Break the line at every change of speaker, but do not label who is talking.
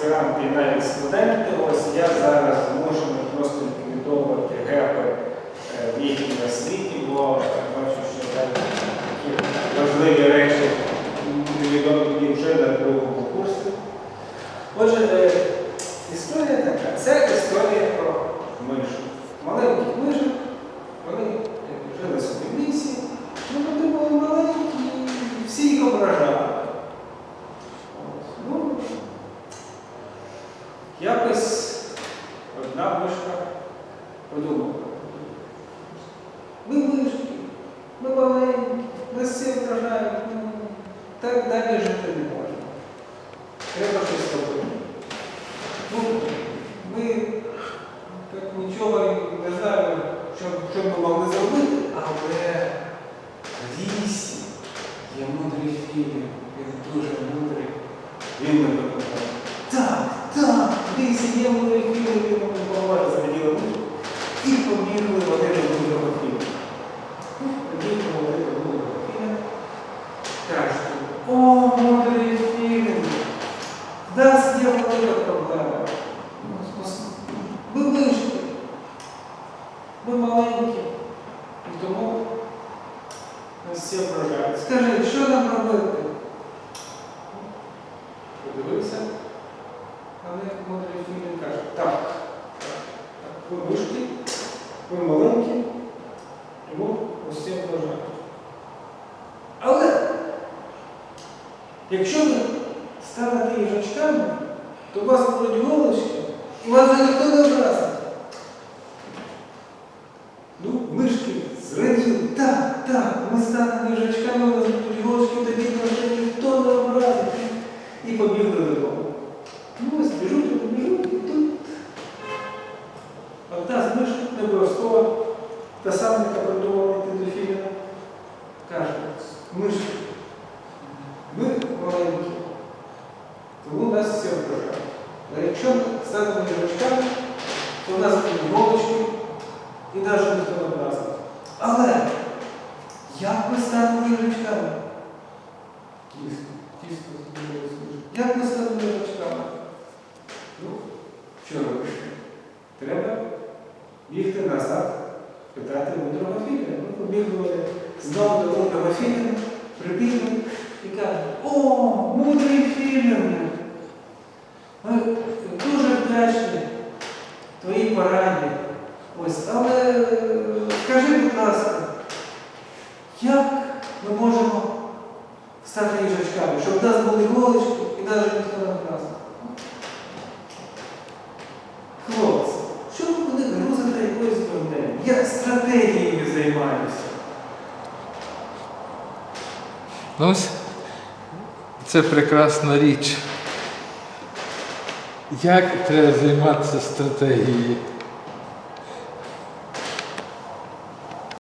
практики і навіть студенти. Ось я зараз змушений просто ліквідовувати гепи е, в їхній освіті, бо бачу, що так, такі важливі речі невідомі мені вже на другому курсі. Отже, е, історія така. Це історія про мишу. Маленьких мишок, вони е, жили собі в лісі, ну вони були маленькі, і всі їх ображали. От, Ну, якось одна мишка подумала. Ми мишки, ми маленькі, нас всі ображають, ну, так далі жити не можна. Треба щось робити. Ну, ми так нічого не знаємо, що, що ми могли зробити, але в лісі є мудрий фільм, він дуже мудрий. Він не допомагає. Так, так, в лісі є мудрий фільм, він нам допомагає заділи мудру. І побігли вони до мудрого фільму. Ну, Побігли вони до мудрого фільму. Кажуть, о, мудрий фільм, в нас є велика проблема. Ну, спас- Ми вижили. Ми маленькі. І тому нас всі ображають. Скажи, що нам робити? Але мудрий фільм каже, так, ви вишки, ви маленькі, тому усі ображають. Але якщо ви станете їжачками, то вас будуть голочки, і вас вже ніхто не образить. Ну, мишки зраділи. Так, так, ми станемо їжачками, у нас будуть голочки, тоді вже та сама, яка придумала йти до Філіна, каже, мишки, ми маленькі, тому нас всі ображають. А якщо ми станемо їжачками, то нас будуть голочки і навіть ніхто не образить. Але як ми станемо їжачками? З мишок. Як ми станемо їжачками? Ну, що робиш? Треба бігти назад, питати мудрого філя. Ми побігли знову до мудрого філя, прибігли і кажуть, о, мудрий філін! Ми дуже вдячні твоїй пораді. Ось, але скажи, будь ласка, як ми можемо стати їжачками, щоб в нас були голочки і навіть ніхто не вразив? Я стратегією займаюся.
Ну, ось це прекрасна річ. Як треба займатися стратегією?